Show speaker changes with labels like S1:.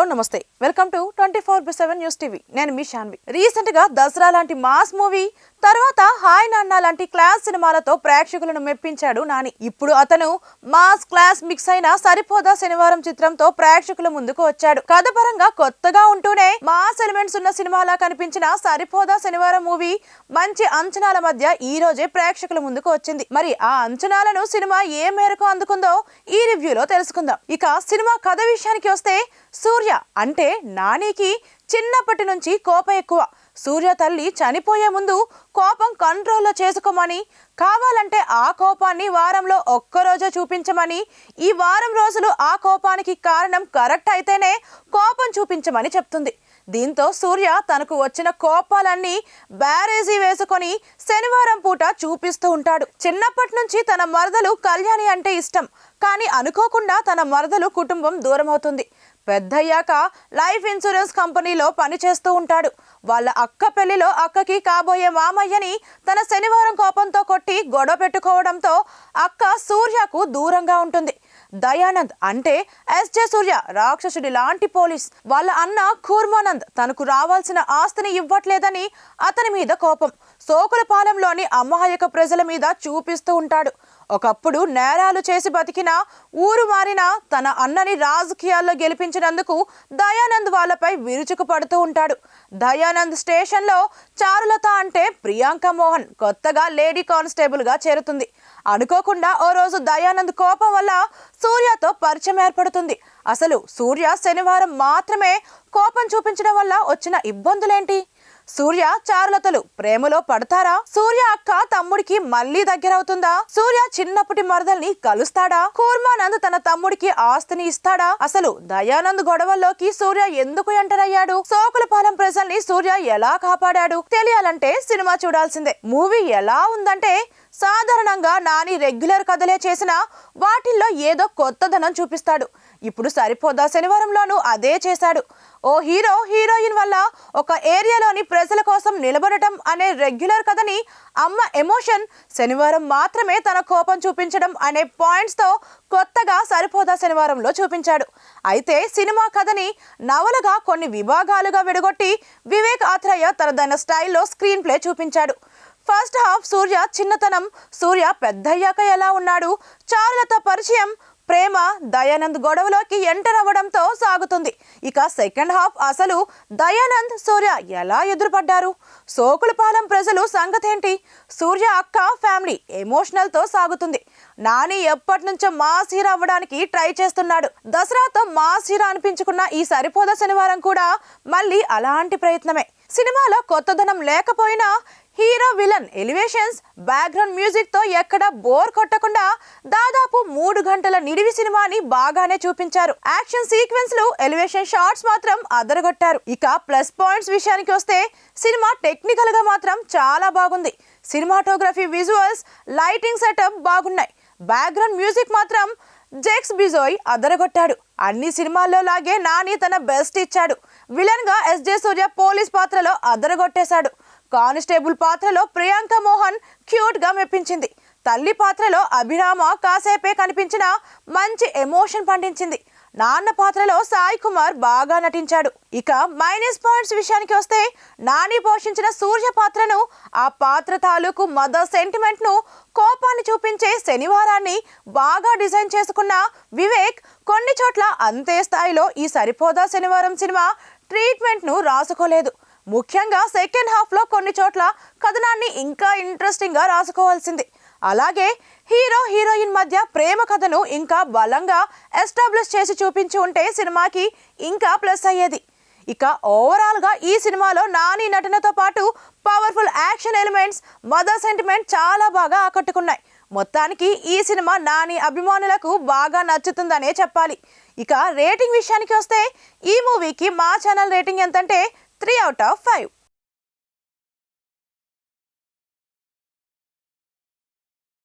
S1: నమస్తే. Welcome to twenty four by seven news TV. నేను మీ షాన్వి. రీసెంట్గా దసరా లాంటి మాస్ మూవీ తర్వాత హాయ్ నాన్న లాంటి క్లాస్ సినిమాలతో ప్రేక్షకులను మెప్పించాడు నాని. ఇప్పుడు అతను మాస్ క్లాస్ మిక్స్ అయిన సరిపోదా శనివారం చిత్రంతో ప్రేక్షకుల ముందుకు వచ్చాడు. కథపరంగా కొత్తగా ఉంటూనే మాస్ ఎలిమెంట్స్ ఉన్న సినిమాలా కనిపించిన సరిపోదా శనివారం మూవీ మంచి అంచనాల మధ్య ఈ రోజే ప్రేక్షకుల ముందుకు వచ్చింది. మరి ఆ అంచనాలను సినిమా ఏ మేరకు అందుకుందో ఈ రివ్యూలో తెలుసుకుందాం. ఇక సినిమా కథ విషయానికి వస్తే సూర్య అంటే నానికి చిన్నప్పటి నుంచి కోపం ఎక్కువ. సూర్య తల్లి చనిపోయే ముందు కోపం కంట్రోల్లో చేసుకోమని కావాలంటే ఆ కోపాన్ని వారంలో ఒక్కరోజే చూపించమని ఈ వారం రోజులు ఆ కోపానికి కారణం కరెక్ట్ అయితేనే కోపం చూపించమని చెప్తుంది. దీంతో సూర్య తనకు వచ్చిన కోపాలన్నీ బ్యారేజీ వేసుకొని శనివారం పూట చూపిస్తూ ఉంటాడు. చిన్నప్పటి నుంచి తన మరదలు కళ్యాణి అంటే ఇష్టం. కానీ అనుకోకుండా తన మరదలు కుటుంబం దూరమవుతుంది. పెద్దయ్యాక లైఫ్ ఇన్సూరెన్స్ కంపెనీలో పనిచేస్తూ ఉంటాడు. వాళ్ళ అక్క పెళ్ళిలో అక్కకి కాబోయే మామయ్యని తన శనివారం కోపంతో కొట్టి గొడవ పెట్టుకోవడంతో అక్క సూర్యకు దూరంగా ఉంటుంది. దయానంద్ అంటే ఎస్జే సూర్య రాక్షసుడి లాంటి పోలీస్. వాళ్ళ అన్న కూర్మానంద్ తనకు రావాల్సిన ఆస్తిని ఇవ్వట్లేదని అతని మీద కోపం. సోకులపాలెంలోని అమాయక ప్రజల మీద చూపిస్తూ ఉంటాడు. ఒకప్పుడు నేరాలు చేసి బతికిన ఊరు మారిన తన అన్నని రాజకీయాల్లో గెలిపించినందుకు దయానంద్ వాళ్ళపై విరుచుకు పడుతూ ఉంటాడు. దయానంద్ స్టేషన్లో చారులత అంటే ప్రియాంక మోహన్ కొత్తగా లేడీ కానిస్టేబుల్గా చేరుతుంది. అనుకోకుండా ఓ రోజు దయానంద్ కోపం వల్ల సూర్యతో పరిచయం ఏర్పడుతుంది. అసలు సూర్య శనివారం మాత్రమే కోపం చూపించడం వల్ల వచ్చిన ఇబ్బందులేంటి? సూర్య చారులతలు. ప్రేమలో పడతారా? సూర్య అక్క తమ్ముడికి మళ్ళీ దగ్గరవుతుందా? సూర్య చిన్నప్పటి మరదల్ని కలుస్తాడా? కూర్మానంద్ తన తమ్ముడికి ఆస్తిని ఇస్తాడా? అసలు దయానంద్ గొడవల్లోకి సూర్య ఎందుకు ఎంటర్ అయ్యాడు సోకులపాలెం ప్రజల్ని సూర్య ఎలా కాపాడాడు? తెలియాలంటే సినిమా చూడాల్సిందే. మూవీ ఎలా ఉందంటే సాధారణంగా నాని రెగ్యులర్ కథలే చేసిన వాటిల్లో ఏదో కొత్తదనం చూపిస్తాడు. ఇప్పుడు సరిపోదా శనివారంలోనూ అదే చేశాడు. ఓ హీరో హీరోయిన్ వల్ల ఒక ఏరియాలోని ప్రజల కోసం నిలబడటం అనే రెగ్యులర్ కథని అమ్మ ఎమోషన్ శనివారం మాత్రమే తన కోపం చూపించడం అనే పాయింట్స్తో కొత్తగా సరిపోదా శనివారంలో చూపించాడు. అయితే సినిమా కథని నవలగా కొన్ని విభాగాలుగా విడగొట్టి వివేక్ ఆత్రేయ తనదైన స్టైల్లో స్క్రీన్ ప్లే చూపించాడు. ఫస్ట్ హాఫ్ సూర్య చిన్నతనం సూర్య పెద్దయ్యాక ఎలా ఉన్నాడు చారులత పరిచయం ప్రేమ దయానంద్ గొడవలోకి ఎంటర్ అవ్వడంతో సాగుతుంది. ఇక సెకండ్ హాఫ్ అసలు దయానంద్ సూర్య ఎలా ఎదురుపడ్డారు? సోకులపాలెం ప్రజలు సంగతేంటి? సూర్య అక్క ఫ్యామిలీ ఎమోషనల్తో సాగుతుంది. నాని ఎప్పటి నుంచో మాస్ హీరో అవ్వడానికి ట్రై చేస్తున్నాడు. దసరాతో మాస్ హీరో అనిపించుకున్న ఈ సరిపోద శనివారం కూడా మళ్ళీ అలాంటి ప్రయత్నమే. సినిమాలో కొత్తదనం లేకపోయినా హీరో విలన్ ఎలివేషన్స్ బ్యాక్గ్రౌండ్ మ్యూజిక్తో ఎక్కడ బోర్ కొట్టకుండా దాదాపు మూడు గంటల నిడివి సినిమాని బాగానే చూపించారు. యాక్షన్ సీక్వెన్స్లు ఎలివేషన్ షాట్స్ మాత్రం అదరగొట్టారు. ఇక ప్లస్ పాయింట్స్ విషయానికి వస్తే సినిమా టెక్నికల్గా మాత్రం చాలా బాగుంది. సినిమాటోగ్రఫీ విజువల్స్ లైటింగ్ సెటప్ బాగున్నాయి. బ్యాక్గ్రౌండ్ మ్యూజిక్ మాత్రం జెక్స్ బిజోయ్ అదరగొట్టాడు. అన్ని సినిమాల్లో లాగే నాని తన బెస్ట్ ఇచ్చాడు. విలన్గా ఎస్జే సూర్య పోలీస్ పాత్రలో అదరగొట్టేశాడు. కానిస్టేబుల్ పాత్రలో ప్రియాంక మోహన్ క్యూట్గా మెప్పించింది. తల్లి పాత్రలో అభిరామ కాసేపే కనిపించిన మంచి ఎమోషన్ పండించింది. నాన్న పాత్రలో సాయి కుమార్ బాగా నటించాడు. ఇక మైనస్ పాయింట్స్ విషయానికి వస్తే నాని పోషించిన సూర్య పాత్రను ఆ పాత్ర తాలూకు మదర్ సెంటిమెంట్ను కోపాన్ని చూపించే శనివారాన్ని బాగా డిజైన్ చేసుకున్న వివేక్ కొన్ని చోట్ల అంతే స్థాయిలో ఈ సరిపోదా శనివారం సినిమా ట్రీట్మెంట్ను రాసుకోలేదు. ముఖ్యంగా సెకండ్ హాఫ్లో కొన్ని చోట్ల కథనాన్ని ఇంకా ఇంట్రెస్టింగ్గా రాసుకోవాల్సింది. అలాగే హీరో హీరోయిన్ మధ్య ప్రేమ కథను ఇంకా బలంగా ఎస్టాబ్లిష్ చేసి చూపించి ఉంటే సినిమాకి ఇంకా ప్లస్ అయ్యేది. ఇక ఓవరాల్గా ఈ సినిమాలో నాని నటనతో పాటు powerful action elements mother sentiment చాలా బాగా ఆకట్టుకున్నాయి. మొత్తానికి ఈ సినిమా నాని అభిమానులకు బాగా నచ్చుతుందనే చెప్పాలి. ఇక రేటింగ్ విషయానికి వస్తే ఈ మూవీకి మా ఛానల్ రేటింగ్ ఎంతంటే 3 out of 5.